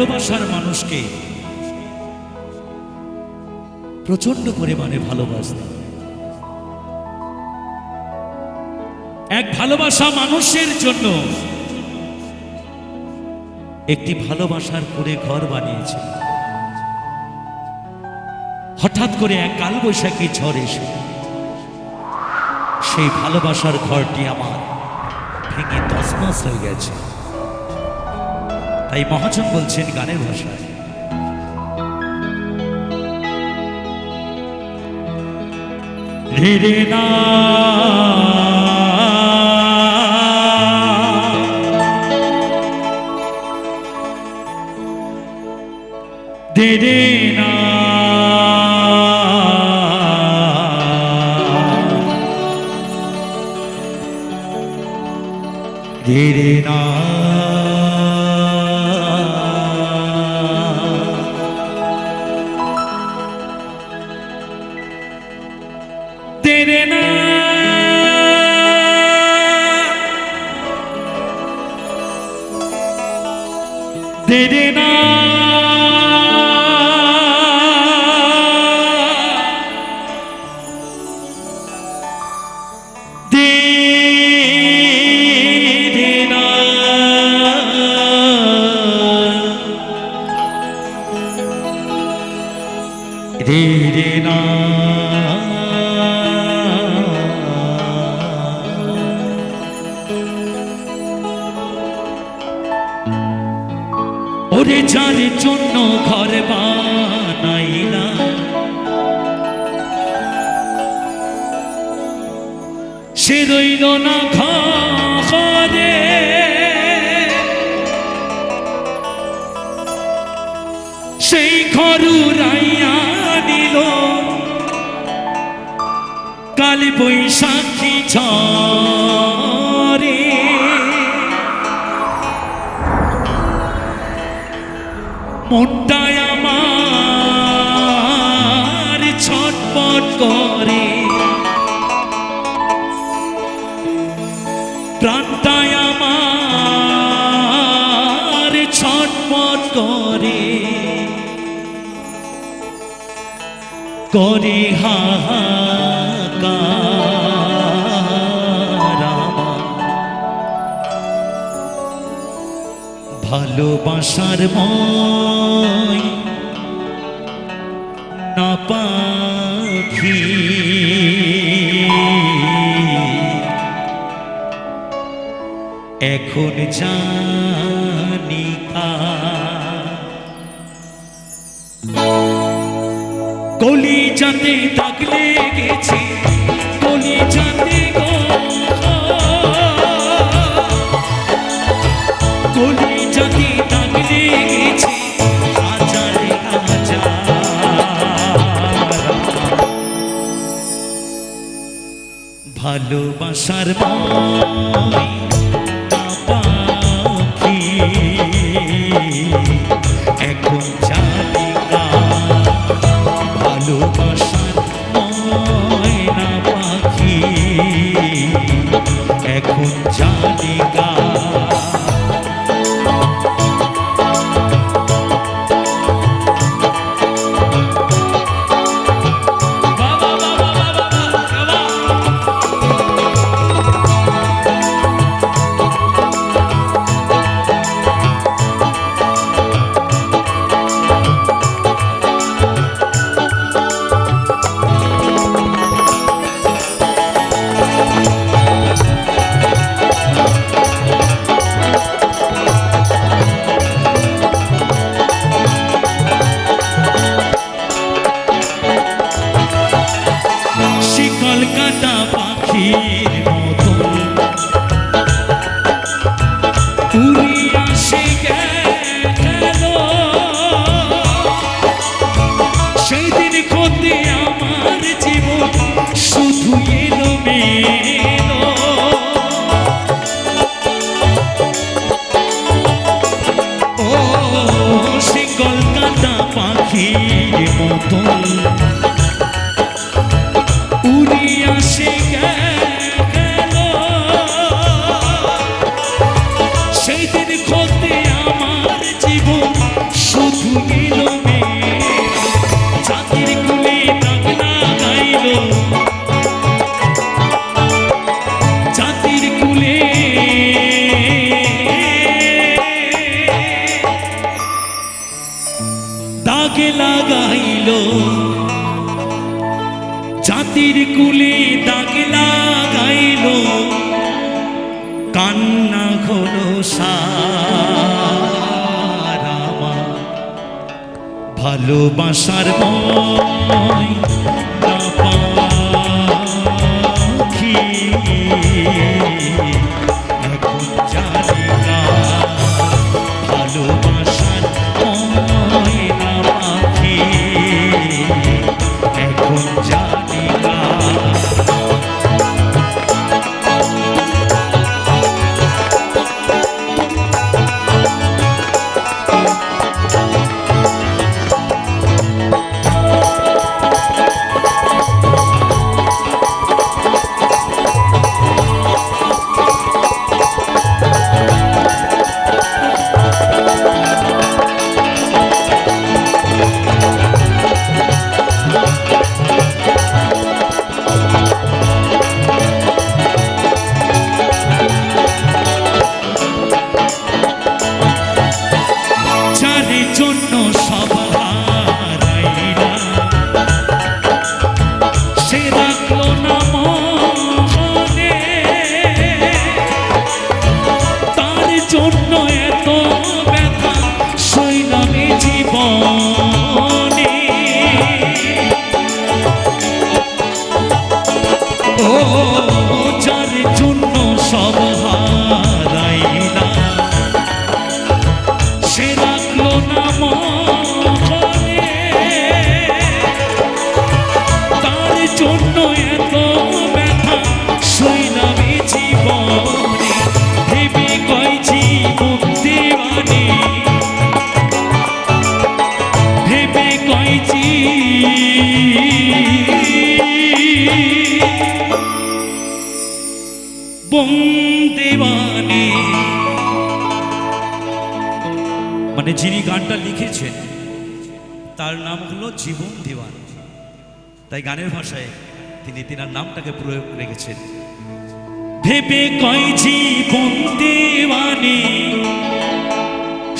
ভালোবাসার মানুষকে প্রচণ্ড পরিমাণে ভালোবাসতাম এক ভালোবাসা মানুষের জন্য একটি ভালোবাসার করে ঘর বানিয়েছিল হঠাৎ করে এক কালবৈশাখী ঝড় এসে সেই ভালোবাসার ঘরটি আমার ভেঙে তসমাস হয়ে গেছে। তাই মহাজন বলছেন গানের ভাষায়। রে রে না। দে তেরে ওরে যার জন্য ঘর বানাইলা সে রইল না ঘরে। সেই ঘরু রাইয়া নিল। কালী বৈশাখী ঝরে মনটায় আমার ছটপট করে। প্রাণটায় আমার ছটপট করে। করে হাহাকার ভালোবাসার মই না এখন জানি কলি যাতে দাগ লেগেছে। ভালোবাসার মই উড়িয়া সে গেল। আমার জীবন শুনিল মে। জাতির কুলে দাগ লাগাইল জাতির কুলে। দাগ জাতির কুলে দাগ লাগাইল। কান্না হলো সারামা ভালোবাসার মই ও পূজার জন্য সব গানটা লিখেছেন তার নাম হলো জীবন দেওয়ান। তাই গানের ভাষায় তিনি তেনার নামটাকে প্রয়োগ রেখেছেন। ভেবে কয় জীবন দেওয়ানি,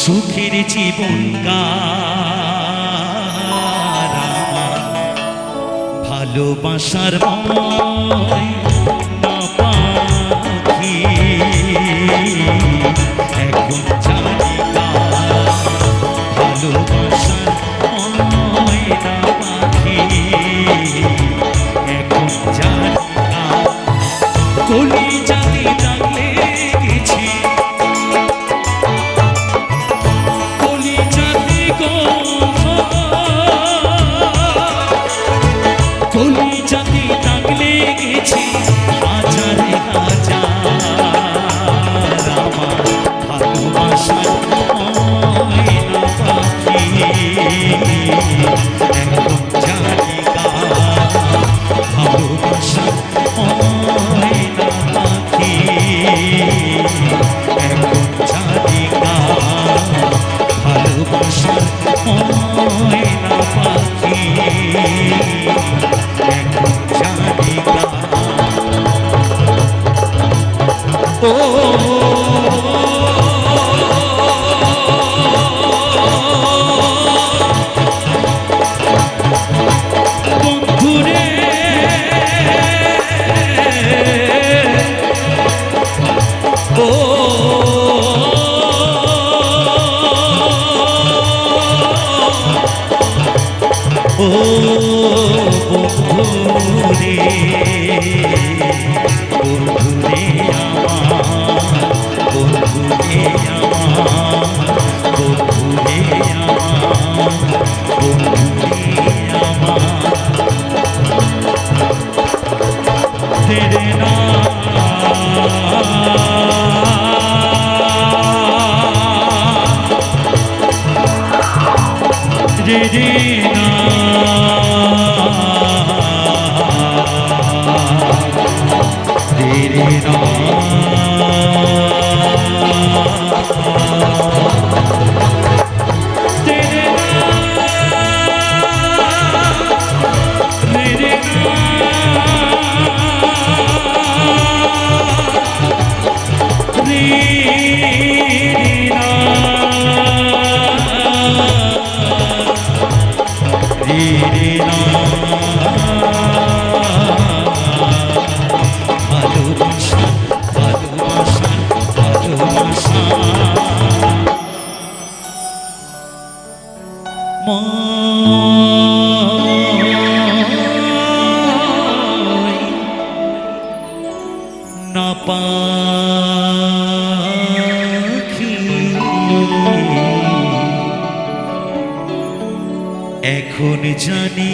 সুখের জীবন গারা ভালোবাসার ময় ভালোবাসার ময়না পাখি একদম জানি গা ভালোবাসার ময়না পাখি একদম জানি গা ও ও বন্ধুরে বন্ধুরে আমার বন্ধুরে আমার বন্ধুরে আমার বন্ধুরে আমার তেরে না রে রে না রে রে মেরে ভালোবাসা ভালোবাসা ভালোবাসা না এখন জানি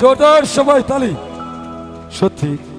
জোরদার সবাই তালি। সত্যি।